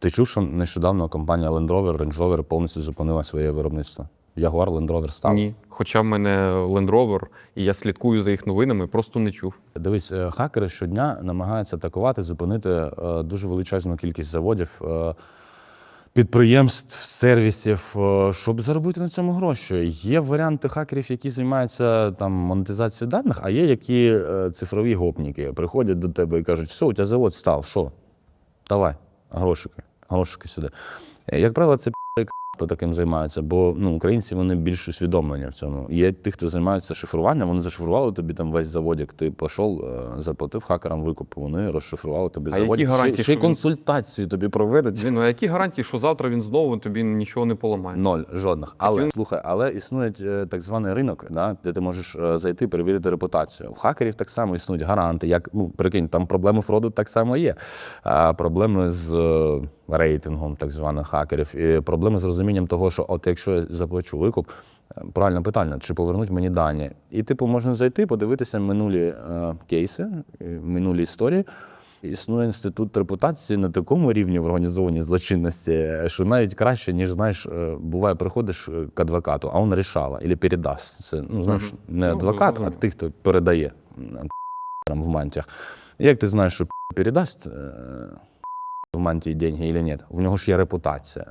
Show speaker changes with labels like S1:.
S1: Ти чув, що нещодавно компанія Land Rover, Range Rover повністю зупинила своє виробництво? Jaguar Land Rover став.
S2: Ні. Хоча в мене Land Rover, і я слідкую за їх новинами, просто не чув.
S1: Дивись, е, хакери щодня намагаються атакувати, зупинити е, дуже величезну кількість заводів, е, підприємств, сервісів, щоб заробити на цьому гроші. Є варіанти хакерів, які займаються там монетизацією даних, а є які цифрові гопніки. Приходять до тебе і кажуть, все, у тебе завод став, що? Давай, грошики, грошики сюди. Е, Як правило, це хто таким займається, бо ну, українці вони більш усвідомлені в цьому. Є ті, хто займаються шифруванням, вони зашифрували тобі там весь заводик. Ти пішов, е, заплатив хакерам викуп, вони розшифрували тобі
S2: А
S1: заводик.
S2: які гарантії,
S1: ще, ще й
S2: що він-
S1: консультацію тобі проведуть.
S2: Блін, ну а які гарантії, що завтра він знову тобі нічого не поламає?
S1: Ноль, жодних. Але
S2: він-
S1: слухай, але існує е, так званий ринок, да, де ти можеш зайти, перевірити репутацію. У хакерів так само існують гаранти. Як ну прикинь, там проблеми фроду так само є. А проблеми з рейтингом, так званих хакерів, і проблеми з розумінням того, що от якщо я заплачу викуп. е, Правильне питання, чи повернуть мені дані? І, типу, можна зайти, подивитися минулі е, кейси, е, минулі історії. Існує інститут репутації на такому рівні в організованій злочинності, що навіть краще, ніж знаєш, е, буває, приходиш к адвокату, а він рішала або передасть. Це ну знаєш, не
S2: Ну,
S1: адвокат, а тих, хто передає там в мантіях. Як ти знаєш, що передасть в мантії деньги или ні? В нього ж є репутація.